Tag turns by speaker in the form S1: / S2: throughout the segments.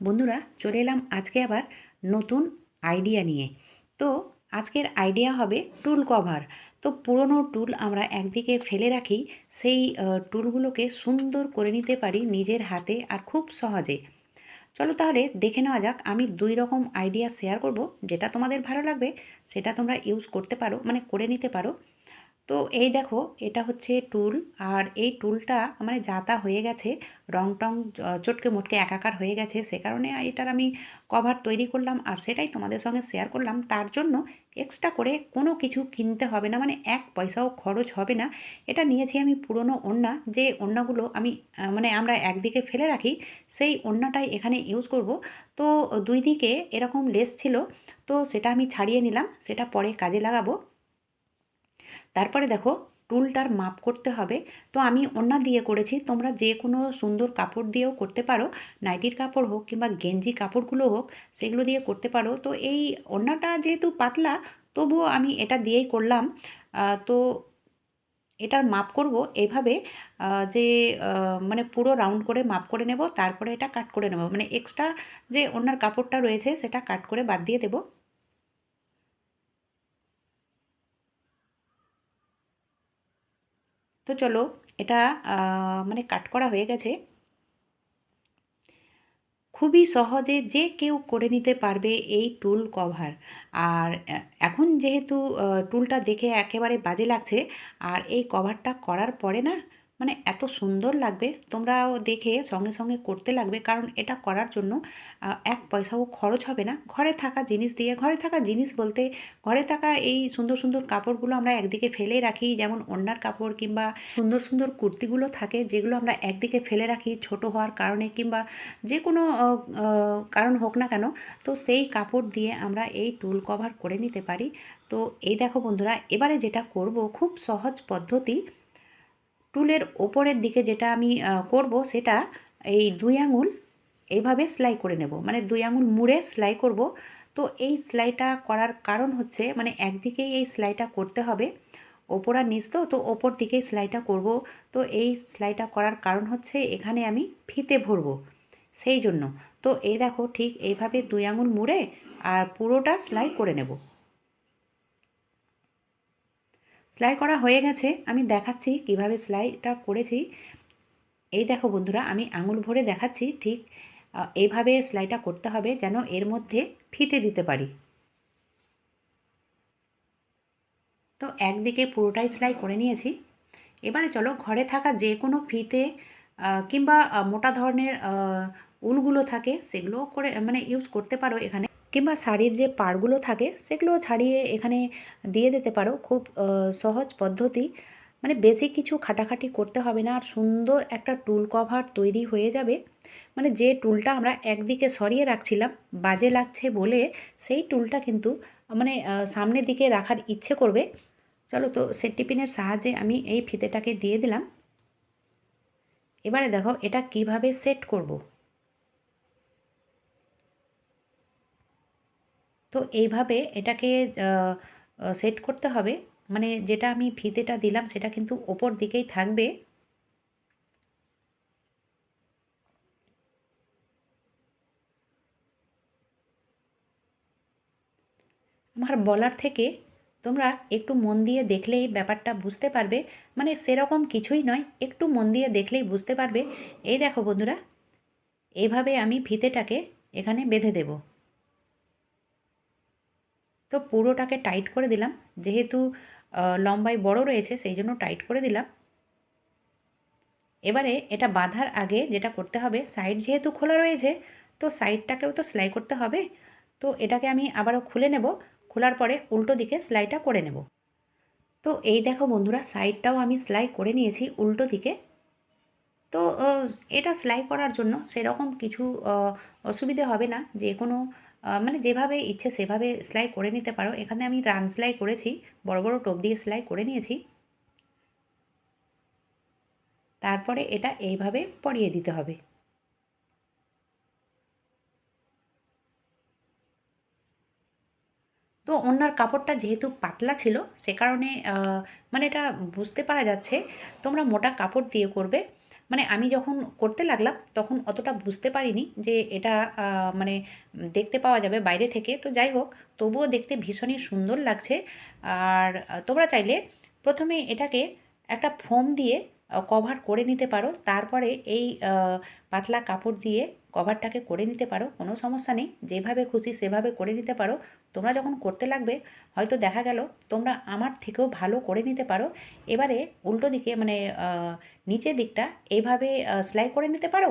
S1: বন্ধুরা, চলে এলাম আজকে আবার নতুন আইডিয়া নিয়ে। তো আজকের আইডিয়া হবে টুল কভার তো পুরনো টুল আমরা একদিকে ফেলে রাখি, সেই টুলগুলোকে সুন্দর করে নিতে পারি নিজের হাতে আর খুব সহজে। চলো তাহলে দেখে নেওয়া যাক, আমি দুই রকম আইডিয়া শেয়ার করব, যেটা তোমাদের ভালো লাগবে, সেটা তোমরা ইউজ করতে পারো মানে করে নিতে পারো। তো এই দেখো, এটা হচ্ছে টুল। আর এই টুলটা মানে যাতা হয়ে গেছে, রং টং চটকে মোটকে একাকার হয়ে গেছে, সে কারণে এটার আমি কভার তৈরি করলাম। আর সেটাই তোমাদের সঙ্গে শেয়ার করলাম। তার জন্য এক্সট্রা করে কোনো কিছু কিনতে হবে না মানে এক পয়সাও খরচ হবে না। এটা নিয়েছি আমি পুরনো ওড়না। যে ওড়নাগুলো আমি মানে আমরা একদিকে ফেলে রাখি, সেই ওড়নাটাই এখানে ইউজ করব। তো দুই দিকে এরকম লেস ছিল, তো সেটা আমি ছাড়িয়ে নিলাম। সেটা পরে কাজে লাগাবো। তারপরে দেখো টুলটার মাপ করতে হবে। তো আমি ওড়না দিয়ে করেছি, তোমরা যে কোনো সুন্দর কাপড় দিয়েও করতে পারো। নাইটির কাপড় হোক কিংবা গেঞ্জি কাপড়গুলো হোক, সেগুলো দিয়ে করতে পারো। তো এই ওড়নাটা যেহেতু পাতলা, তবুও আমি এটা দিয়েই করলাম। তো এটার মাপ করব এভাবে যে মানে পুরো রাউন্ড করে মাপ করে নেব, তারপরে এটা কাট করে নেব। মানে এক্সট্রা যে ওড়নার কাপড়টা রয়েছে, সেটা কাট করে বাদ দিয়ে দেবো। তো চলো এটা মানে কাট করা হয়ে গেছে। খুবই সহজে যে কেউ করে নিতে পারবে এই টুল কভার আর এখন যেহেতু টুলটা দেখে একেবারে বাজে লাগছে, আর এই কভারটা করার পরে না মানে এত সুন্দর লাগবে। তোমরাও দেখে সঙ্গে সঙ্গে করতে লাগবে। কারণ এটা করার জন্য এক পয়সাও খরচ হবে না। ঘরে থাকা জিনিস দিয়ে, ঘরে থাকা জিনিস বলতে, ঘরে থাকা এই সুন্দর সুন্দর কাপড়গুলো আমরা একদিকে ফেলে রাখি। যেমন ওড়নার কাপড় কিংবা সুন্দর সুন্দর কুর্তিগুলো থাকে, যেগুলো আমরা একদিকে ফেলে রাখি ছোট হওয়ার কারণে কিংবা যে কোনো কারণ হোক না কেন, তো সেই কাপড় দিয়ে আমরা এই টুল কভার করে নিতে পারি। তো এই দেখো বন্ধুরা, এবারে যেটা করব, খুব সহজ পদ্ধতি টুলের ওপরের দিকে যেটা আমি করব সেটা এই দুই আঙুল এইভাবে সেলাই করে নেব। মানে দুই আঙুল মুড়ে সেলাই করব। তো এই সেলাইটা করার কারণ হচ্ছে মানে একদিকেই এই সেলাইটা করতে হবে, ওপর আর নিচ তো তো ওপর দিকেই সেলাইটা করব। তো এই সেলাইটা করার কারণ হচ্ছে এখানে আমি ফিতে ভরবো, সেই জন্য। তো এই দেখো ঠিক এইভাবে দুই আঙুল মুড়ে আর পুরোটা সেলাই করে নেব। সেলাই করা হয়ে গেছে। আমি দেখাচ্ছি কীভাবে সেলাইটা করেছি। এই দেখো বন্ধুরা, আমি আঙুল ভরে দেখাচ্ছি ঠিক এইভাবে সেলাইটা করতে হবে যেন এর মধ্যে ফিতে দিতে পারি। তো একদিকে পুরোটাই সেলাই করে নিয়েছি। এবারে চলো ঘরে থাকা যে কোনো ফিতে কিংবা মোটা ধরনের উলগুলো থাকে সেগুলোও করে মানে ইউজ করতে পারো এখানে। কিংবা শাড়ির যে পাড়গুলো থাকে সেগুলো ছাড়িয়ে এখানে দিয়ে দিতে পারো। খুব সহজ পদ্ধতি। মানে বেশি কিছু খাটাখাটি করতে হবে না। আর সুন্দর একটা টুল কভার তৈরি হয়ে যাবে। মানে যে টুলটা আমরা একদিকে সরিয়ে রাখছিলাম, বাজে লাগছে বলে সেই টুলটা কিন্তু মানে সামনের দিকে রাখার ইচ্ছে করবে। চলো তো, সেট টিপিনের সাহায্যে আমি এই ফিতেটাকে দিয়ে দিলাম। এবারে দেখো, এটা কীভাবে সেট করব। তো এইভাবে এটাকে সেট করতে হবে। মানে যেটা আমি ফিতেটা দিলাম সেটা কিন্তু ওপর দিকেই থাকবে। আমার বলার থেকে তোমরা একটু মন দিয়ে দেখলেই ব্যাপারটা বুঝতে পারবে। মানে সেরকম কিছুই নয়, একটু মন দিয়ে দেখলেই বুঝতে পারবে। এই দেখো বন্ধুরা এইভাবে আমি ফিতেটাকে এখানে বেঁধে দেব। তো পুরোটাকে টাইট করে দিলাম। যেহেতু লম্বায় বড় রয়েছে, সেই জন্য টাইট করে দিলাম। এবারে এটা বাঁধার আগে যেটা করতে হবে, সাইড যেহেতু খোলা রয়েছে, তো সাইডটাকেও তো সেলাই করতে হবে। তো এটাকে আমি আবারও খুলে নেব, খোলার পরে উল্টো দিকে সেলাইটা করে নেব। তো এই দেখো বন্ধুরা, সাইডটাও আমি সেলাই করে নিয়েছি উল্টো দিকে। তো এটা সেলাই করার জন্য সেরকম কিছু অসুবিধে হবে না। যে কোনো মানে যেভাবে ইচ্ছে সেভাবে সেলাই করে নিতে পারো। এখানে আমি রান সেলাই করেছি, বড় বড় টোপ দিয়ে সেলাই করে নিয়েছি। তারপরে এটা এইভাবে পরিয়ে দিতে হবে। তো ওনার কাপড়টা যেহেতু পাতলা ছিল, সে কারণে মানে এটা বুঝতে পারা যাচ্ছে, তোমরা মোটা কাপড় দিয়ে করবে। মানে আমি যখন করতে লাগলাম, তখন অতটা বুঝতে পারিনি যে এটা মানে দেখতে পাওয়া যাবে বাইরে থেকে। তো যাই হোক, তবুও দেখতে ভীষণই সুন্দর লাগছে। আর তোমরা চাইলে প্রথমে এটাকে একটা ফোম দিয়ে কভার করে নিতে পারো। তারপরে এই পাতলা কাপড় দিয়ে কভারটাকে করে নিতে পারো। কোনো সমস্যা নেই। যেভাবে খুশি সেভাবে করে নিতে পারো। তোমরা যখন করতে লাগবে, হয়তো দেখা গেল তোমরা আমার থেকেও ভালো করে নিতে পারো। এবারে উল্টো দিকে মানে নিচের দিকটা এইভাবে সেলাই করে নিতে পারো।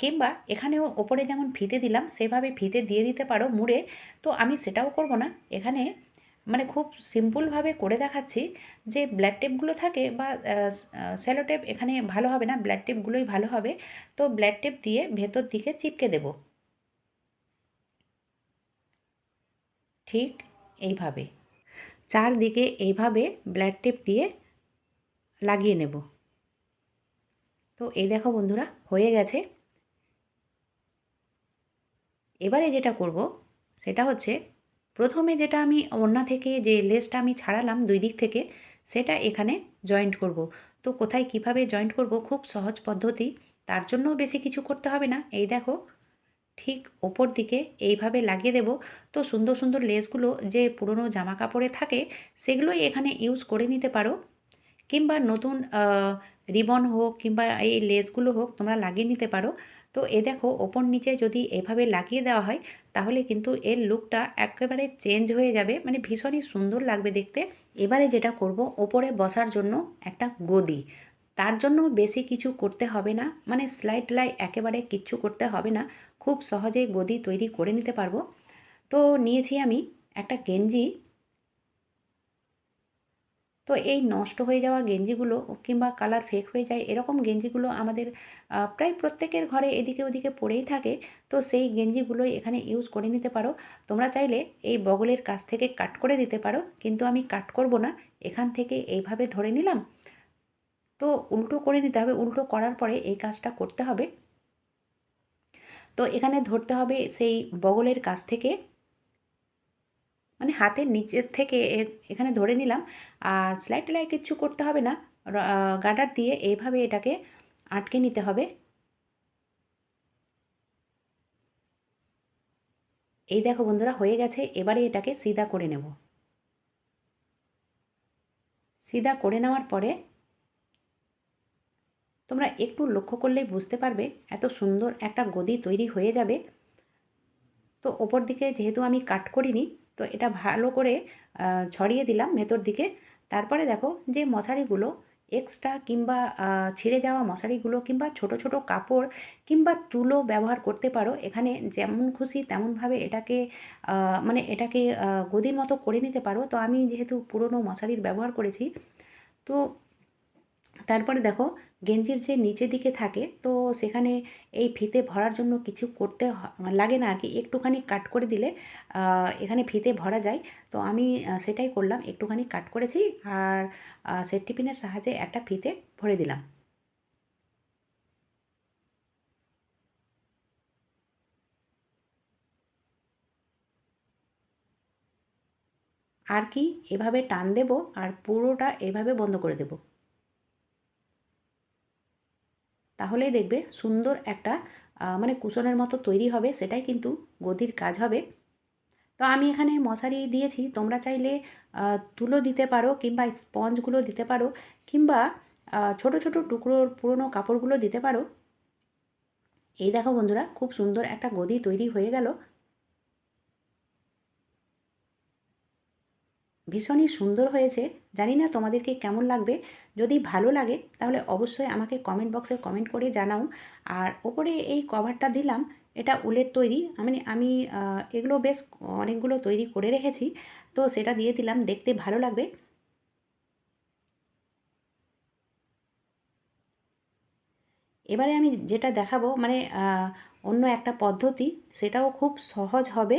S1: কিংবা এখানেও ওপরে যেমন ফিতে দিলাম, সেভাবে ফিতে দিয়ে দিতে পারো মুড়ে। তো আমি সেটাও করব না। এখানে মানে খুব সিম্পলভাবে করে দেখাচ্ছি যে ব্ল্যাড টেপগুলো থাকে বা স্যালো টেপ এখানে ভালো হবে না ব্ল্যাড টেপগুলোই ভালো হবে। তো ব্ল্যাড টেপ দিয়ে ভেতর দিকে চিপকে দেব। ঠিক এইভাবে। চারদিকে এইভাবে ব্ল্যাড টেপ দিয়ে লাগিয়ে নেব। তো এই দেখো বন্ধুরা, হয়ে গেছে। এবারে যেটা করব, সেটা হচ্ছে প্রথমে যেটা আমি ওড়না থেকে যে লেসটা আমি ছাড়ালাম দুই দিক থেকে, সেটা এখানে জয়েন্ট করব। তো কোথায় কীভাবে জয়েন্ট করব? খুব সহজ পদ্ধতি, তার জন্য বেশি কিছু করতে হবে না। এই দেখো, ঠিক ওপর দিকে এইভাবে লাগিয়ে দেব। তো সুন্দর সুন্দর লেসগুলো যে পুরনো জামা কাপড়ে থাকে, সেগুলোই এখানে ইউজ করে নিতে পারো। কিংবা নতুন রিবন হোক কিংবা এই লেসগুলো হোক তোমরা লাগিয়ে নিতে পারো। তো এ দেখো, ওপর নিচে যদি এভাবে লাগিয়ে দেওয়া হয়, তাহলে কিন্তু এর লুকটা একেবারে চেঞ্জ হয়ে যাবে। মানে ভীষণই সুন্দর লাগবে দেখতে। এবারে যেটা করব, ওপরে বসার জন্য একটা গদি। তার জন্য বেশি কিছু করতে হবে না। মানে সেলাই টেলাই একেবারে কিচ্ছু করতে হবে না। খুব সহজেই গদি তৈরি করে নিতে পারব। তো নিয়েছি আমি একটা গেঞ্জি। তো এই নষ্ট হয়ে যাওয়া গেঞ্জিগুলো কিংবা কালার ফেক হয়ে যায় এরকম গেঞ্জিগুলো আমাদের প্রায় প্রত্যেকের ঘরে এদিকে ওদিকে পড়েই থাকে। তো সেই গেঞ্জিগুলোই এখানে ইউজ করে নিতে পারো। তোমরা চাইলে এই বগলের কাছ থেকে কাট করে দিতে পারো, কিন্তু আমি কাট করব না। এখান থেকে এইভাবে ধরে নিলাম। তো উল্টো করে নিতে হবে। উল্টো করার পরে এই কাজটা করতে হবে। তো এখানে ধরতে হবে সেই বগলের কাছ থেকে মানে হাতের নিচের থেকে এখানে ধরে নিলাম। আর সেলাই টেলাই কিচ্ছু করতে হবে না। গার্ডার দিয়ে এইভাবে এটাকে আটকে নিতে হবে। এই দেখো বন্ধুরা, হয়ে গেছে। এবারে এটাকে সিধা করে নেব। সিধা করে নেওয়ার পরে তোমরা একটু লক্ষ্য করলেই বুঝতে পারবে, এত সুন্দর একটা গদি তৈরি হয়ে যাবে। তো ওপর দিকে যেহেতু আমি কাট করিনি তো এটা ভালো করে ছড়িয়ে দিলাম ভেতর দিকে। তারপরে দেখো যে মশারিগুলো এক্সট্রা কিংবা ছিঁড়ে যাওয়া মশারিগুলো কিংবা ছোট ছোট কাপড় কিংবা তুলো ব্যবহার করতে পারো। এখানে যেমন খুশি তেমনভাবে এটাকে মানে এটাকে গদির মতো করে নিতে পারো। তো আমি যেহেতু পুরনো মশারির ব্যবহার করেছি, তো তারপরে দেখো গেঞ্জির যে নিচের দিকে থাকে, তো সেখানে এই ফিতে ভরার জন্য কিছু করতে লাগে না আর কি একটুখানি কাট করে দিলে এখানে ফিতে ভরা যায়। তো আমি সেটাই করলাম, একটুখানি কাট করেছি আর সেফটি পিনের সাহায্যে একটা ফিতে ভরে দিলাম। আর কি এভাবে টান দেব আর পুরোটা এভাবে বন্ধ করে দেবো। তাহলেই দেখবে সুন্দর একটা মানে কুশনের মতো তৈরি হবে, সেটাই কিন্তু গদির কাজ হবে। তো আমি এখানে মশারি দিয়েছি, তোমরা চাইলে তুলো দিতে পারো কিংবা স্পঞ্জগুলো দিতে পারো কিংবা ছোট ছোট টুকরোর পুরনো কাপড়গুলো দিতে পারো। এই দেখো বন্ধুরা, খুব সুন্দর একটা গদি তৈরি হয়ে গেল। ভীষণই সুন্দর হয়েছে। জানি না তোমাদেরকে কেমন লাগবে। যদি ভালো লাগে, তাহলে অবশ্যই আমাকে কমেন্ট বক্সে কমেন্ট করে জানাও। আর ওপরে এই কভারটা দিলাম, এটা উলের তৈরি। আমি আমি এগুলো বেশ অনেকগুলো তৈরি করে রেখেছি। তো সেটা দিয়ে দিলাম, দেখতে ভালো লাগবে। এবারে আমি যেটা দেখাবো মানে অন্য একটা পদ্ধতি, সেটাও খুব সহজ হবে।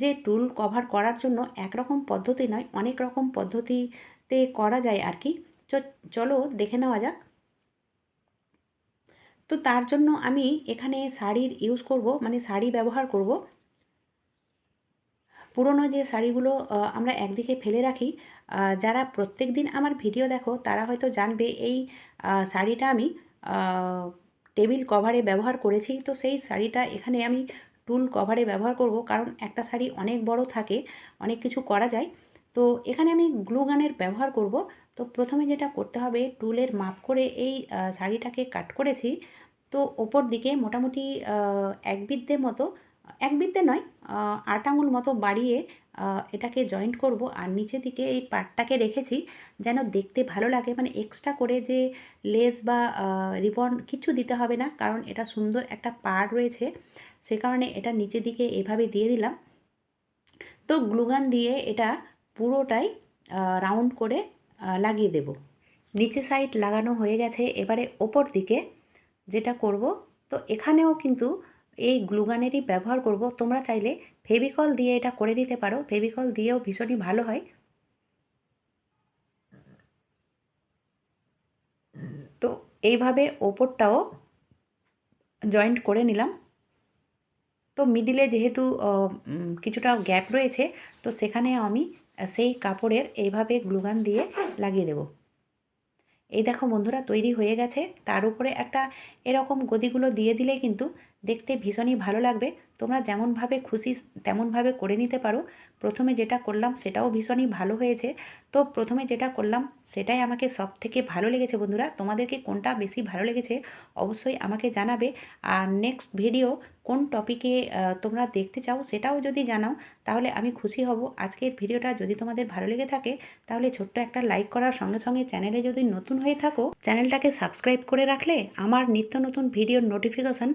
S1: যে টুল কভার করার জন্য একরকম পদ্ধতি নয়, অনেক রকম পদ্ধতিতে করা যায় আর কি। চলো দেখে নেওয়া যাক। তো তার জন্য আমি এখানে শাড়ির ইউজ করব মানে শাড়ি ব্যবহার করব। পুরনো যে শাড়িগুলো আমরা একদিকে ফেলে রাখি যারা প্রত্যেক দিন আমার ভিডিও দেখো, তারা হয়তো জানবে এই শাড়িটা আমি টেবিল কভারে ব্যবহার করেছি। তো সেই শাড়িটা এখানে আমি টুল কভারে ব্যবহার করব, কারণ একটা শাড়ি অনেক বড় থাকে, অনেক কিছু করা যায়। তো এখানে আমি গ্লু গানের ব্যবহার করব। তো প্রথমে যেটা করতে হবে, টুলের মাপ করে এই শাড়িটাকে কাট করেছি। তো ওপর দিকে মোটামুটি এক বিদ্যে মতো এক বিদ্যে নয় আট আঙুল মতো বাড়িয়ে এটাকে জয়েন্ট করব আর নিচে দিকে এই পাটটাকে রেখেছি যেন দেখতে ভালো লাগে। মানে এক্সট্রা করে যে লেস বা রিবন কিছু দিতে হবে না কারণ এটা সুন্দর একটা পাড় রয়েছে। সে কারণে এটা নিচে দিকে এভাবে দিয়ে দিলাম। তো গ্লুগান দিয়ে এটা পুরোটাই রাউন্ড করে লাগিয়ে দেব। নিচে সাইড লাগানো হয়ে গেছে। এবারে ওপর দিকে যেটা করব, তো এখানেও কিন্তু এই গ্লুগানেরই ব্যবহার করব। তোমরা চাইলে ফেভিকল দিয়ে এটা করে দিতে পারো। ফেভিকল দিয়েও ভীষণই ভালো হয়। তো এইভাবে ওপরটাও জয়েন্ট করে নিলাম। তো মিডিলে যেহেতু কিছুটা গ্যাপ রয়েছে, তো সেখানে আমি সেই কাপড়ের এইভাবে গ্লুগান দিয়ে লাগিয়ে দেব। এই দেখো বন্ধুরা, তৈরি হয়ে গেছে। তার উপরে একটা এরকম গদিগুলো দিয়ে দিলে কিন্তু দেখতে ভীষণই ভালো লাগবে। তোমরা যেমনভাবে খুশি, তেমনভাবে করে নিতে পারো। প্রথমে যেটা করলাম সেটাও ভীষণই ভালো হয়েছে। তো প্রথমে যেটা করলাম সেটাই আমাকে সব থেকে ভালো লেগেছে বন্ধুরা। তোমাদেরকে কোনটা বেশি ভালো লেগেছে অবশ্যই আমাকে জানাবে। আর নেক্সট ভিডিও কোন টপিকে তোমরা দেখতে চাও সেটাও যদি জানাও, তাহলে আমি খুশি হব। আজকের ভিডিওটা যদি তোমাদের ভালো লেগে থাকে, তাহলে ছোট্ট একটা লাইক করার সঙ্গে সঙ্গে চ্যানেলে যদি নতুন হয়ে থাকো চ্যানেলটাকে সাবস্ক্রাইব করে রাখলে আমার নিত্য নতুন ভিডিওর নোটিফিকেশান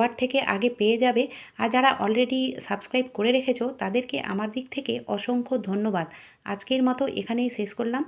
S1: সবার থেকে আগে পেয়ে যাবে। আর যারা অলরেডি সাবস্ক্রাইব করে রেখেছো, তাদেরকে আমার দিক থেকে অসংখ্য ধন্যবাদ। আজকের মতো এখানেই শেষ করলাম।